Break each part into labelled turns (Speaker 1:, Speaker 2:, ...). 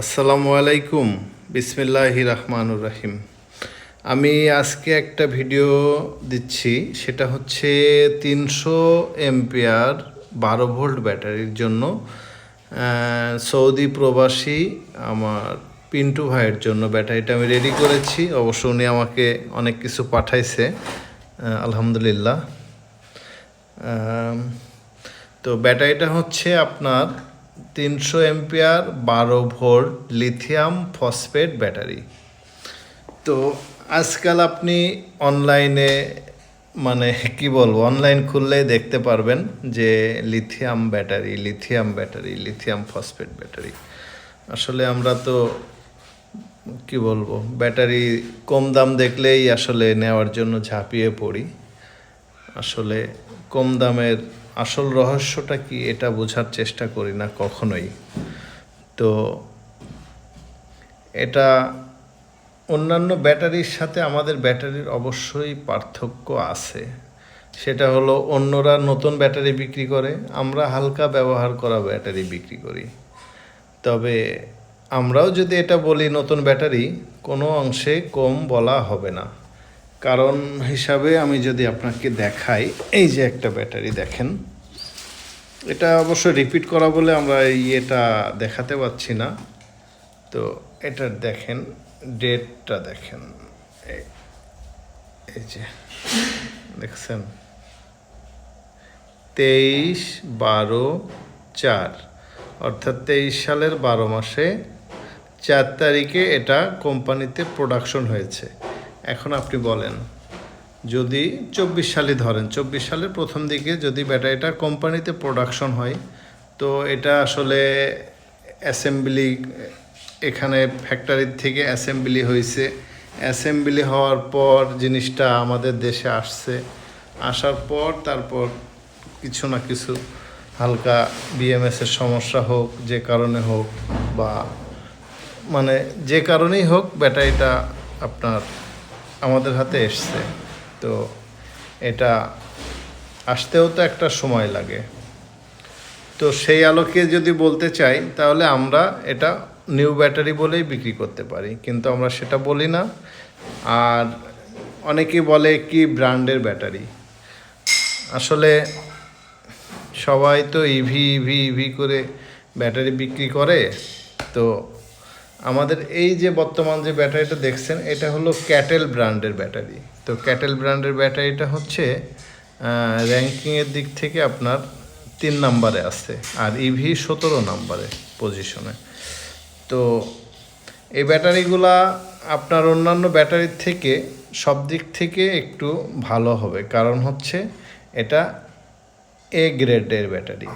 Speaker 1: আসসালামু আলাইকুম। বিসমিল্লাহ রহমানুর রহিম। আমি আজকে একটা ভিডিও দিচ্ছি, সেটা হচ্ছে তিনশো এমপিয়ার বারো ভোল্ট ব্যাটারির জন্য। সৌদি প্রবাসী আমার পিন্টু ভাইয়ের জন্য ব্যাটারিটা আমি রেডি করেছি। অবশ্য উনি আমাকে অনেক কিছু পাঠাইছে আলহামদুলিল্লাহ। তো ব্যাটারিটা হচ্ছে আপনার তিনশো এমপিয়ার, বারো ভোল্ট লিথিয়াম ফসফেট ব্যাটারি। তো আজকাল আপনি অনলাইনে মানে কি বলব, অনলাইন খুললেই দেখতে পারবেন যে lithium battery lithium battery, lithium phosphate battery. আসলে আমরা তো, কি বলব, ব্যাটারি কম দাম দেখলেই আসলে নেওয়ার জন্য ঝাঁপিয়ে পড়ি। আসলে কম দামের আসল রহস্যটা কি এটা বোঝার চেষ্টা করি না কখনোই। তো এটা অন্যান্য ব্যাটারির সাথে আমাদের ব্যাটারির অবশ্যই পার্থক্য আছে। সেটা হলো অন্যরা নতুন ব্যাটারি বিক্রি করে, আমরা হালকা ব্যবহার করা ব্যাটারি বিক্রি করি। তবে আমরাও যদি এটা বলি নতুন ব্যাটারি, কোনো অংশে কম বলা হবে না। কারণ হিসাবে আমি যদি আপনাকে দেখাই, এই যে একটা ব্যাটারি দেখেন। এটা অবশ্য রিপিট করা বলে আমরা ইয়েটা দেখাতে পাচ্ছি না। তো এটা দেখেন ডেটটা দেখেন। এই- যে, দেখছেন? তেইশ বারো চার, অর্থাৎ তেইশ সালের বারো মাসে চার তারিখে এটা কোম্পানিতে প্রোডাকশন হয়েছে। এখন আপনি বলেন যদি চব্বিশ সালে ধরেন, চব্বিশ সালের প্রথম দিকে যদি ব্যাটারিটা কোম্পানিতে প্রোডাকশন হয়, তো এটা আসলে অ্যাসেম্বলি এখানে ফ্যাক্টরির থেকে অ্যাসেম্বলি হয়েছে। অ্যাসেম্বলি হওয়ার পর জিনিসটা আমাদের দেশে আসছে। আসার পর তারপর কিছু না কিছু হালকা বিএমএসের সমস্যা হোক, যে কারণে হোক বা মানে যে কারণেই হোক ব্যাটারিটা আপনার আমাদের হাতে এসছে। তো এটা আসতেও তো একটা সময় লাগে। তো সেই আলোকে যদি বলতে চাই, তাহলে আমরা এটা নিউ ব্যাটারি বলেই বিক্রি করতে পারি, কিন্তু আমরা সেটা বলি না। আর অনেকেই বলে কি ব্র্যান্ডের ব্যাটারি আসলে সবাই তো ইভি ইভি ইভি করে ব্যাটারি বিক্রি করে, তো আমাদের এই যে বর্তমান যে ব্যাটারিটা দেখছেন, এটা হলো ক্যাটেল ব্র্যান্ডের ব্যাটারি। তো ক্যাটেল ব্র্যান্ডের ব্যাটারিটা হচ্ছে র্যাঙ্কিংয়ের দিক থেকে আপনার তিন নাম্বারে আছে, আর ইভি সতেরো নাম্বারে পজিশনে তো এই ব্যাটারিগুলা আপনার অন্যান্য ব্যাটারির থেকে সব দিক থেকে একটু ভালো হবে, কারণ হচ্ছে এটা এ গ্রেডের ব্যাটারি।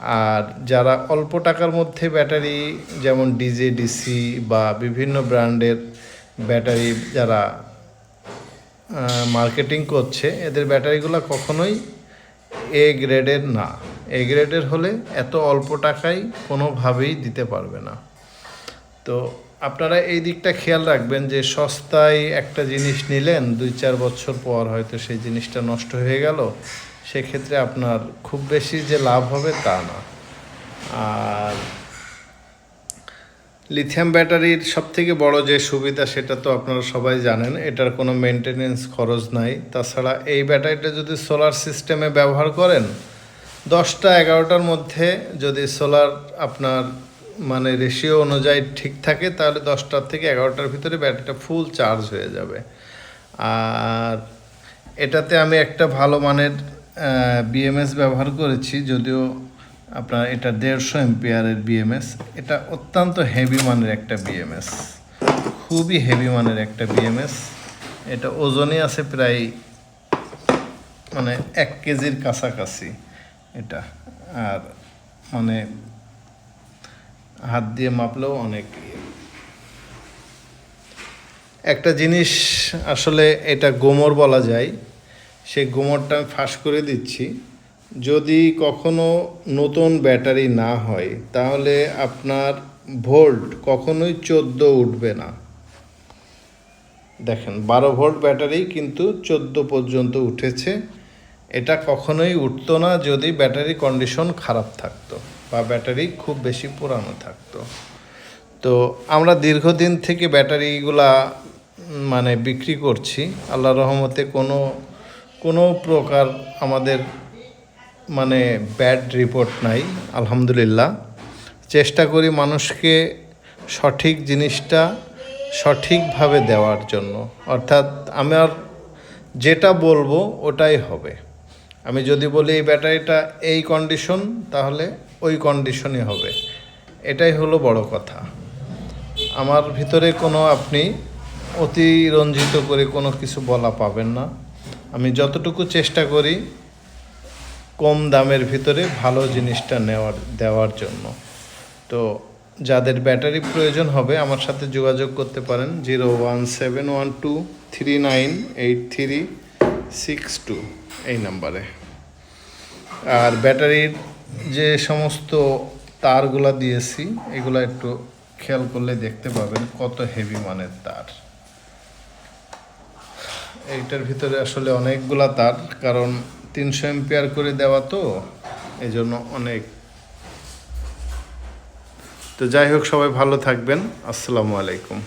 Speaker 1: আর যারা অল্প টাকার মধ্যে ব্যাটারি, যেমন ডিজে ডিসি বা বিভিন্ন ব্র্যান্ডের ব্যাটারি যারা মার্কেটিং করছে, এদের ব্যাটারিগুলো কখনোই এ গ্রেডের না। এ গ্রেডের হলে এত অল্প টাকায় কোনোভাবেই দিতে পারবে না। তো আপনারা এই দিকটা খেয়াল রাখবেন যে সস্তায় একটা জিনিস নিলেন, দুই চার বছর পর হয়তো সেই জিনিসটা নষ্ট হয়ে গেল সেক্ষেত্রে আপনার খুব বেশি যে লাভ হবে তা না। আর লিথিয়াম ব্যাটারির সব থেকে বড় যে সুবিধা সেটা তো আপনারা সবাই জানেন, এটার কোনো মেনটেনেন্স খরচ নাই। তাছাড়া এই ব্যাটারিটা যদি সোলার সিস্টেমে ব্যবহার করেন, দশটা এগারোটার মধ্যে যদি সোলার আপনার মানে রেশিও অনুযায়ী ঠিক থাকে, তাহলে দশটার থেকে এগারোটার ভিতরে ব্যাটারিটা ফুল চার্জ হয়ে যাবে। আর এটাতে আমি একটা ভালো মানের বিএমএস ব্যবহার করেছি, যদিও আপনার এটা দেড়শো এমপিয়ারের বিএমএস এটা অত্যন্ত হেভি মানের একটা বিএমএস খুবই হেভি মানের একটা বিএমএস এটা ওজনে আছে প্রায় মানে এক কেজির কাছাকাছি এটা। আর মানে হাত দিয়ে মাপলেও অনেক ইয়ে। একটা জিনিস আসলে এটা গোমর বলা যায় সেই গোমরটা আমি ফাঁস করে দিচ্ছি। যদি কখনো নতুন ব্যাটারি না হয়, তাহলে আপনার ভোল্ট কখনোই চোদ্দ উঠবে না। দেখেন, বারো ভোল্ট ব্যাটারি কিন্তু চোদ্দ পর্যন্ত উঠেছে। এটা কখনোই উঠতো না যদি ব্যাটারি কন্ডিশন খারাপ থাকতো বা ব্যাটারি খুব বেশি পুরানো থাকতো। তো আমরা দীর্ঘদিন থেকে ব্যাটারিগুলা মানে বিক্রি করছি। আল্লাহ রহমতে কোনো কোনো প্রকার আমাদের মানে ব্যাড রিপোর্ট নাই, আলহামদুলিল্লাহ। চেষ্টা করি মানুষকে সঠিক জিনিসটা সঠিকভাবে দেওয়ার জন্য। অর্থাৎ আমার যেটা বলব ওটাই হবে। আমি যদি বলি এই ব্যাটারিটা এই কন্ডিশন তাহলে ওই কন্ডিশনই হবে। এটাই হলো বড় কথা। আমার ভিতরে কোনো আপনি অতিরঞ্জিত করে কোনো কিছু বলা পাবেন না। আমি যতটুকু চেষ্টা করি কম দামের ভিতরে ভালো জিনিসটা নেওয়ার, দেওয়ার জন্য। তো যাদের ব্যাটারি প্রয়োজন হবে, আমার সাথে যোগাযোগ করতে পারেন zero one seven one two three nine eight three six two এই নাম্বারে। আর ব্যাটারির যে সমস্ত তারগুলা দিয়েছি, এগুলো একটু খেয়াল করলে দেখতে পাবেন কত হেভি মানের তার। এইটার ভিতরে আসলে অনেকগুলা তার, কারণ তিনশো এম্পিয়ার করে দেওয়া তো এই জন্য অনেক। তো যাই হোক, সবাই ভালো থাকবেন। আসসালামু আলাইকুম।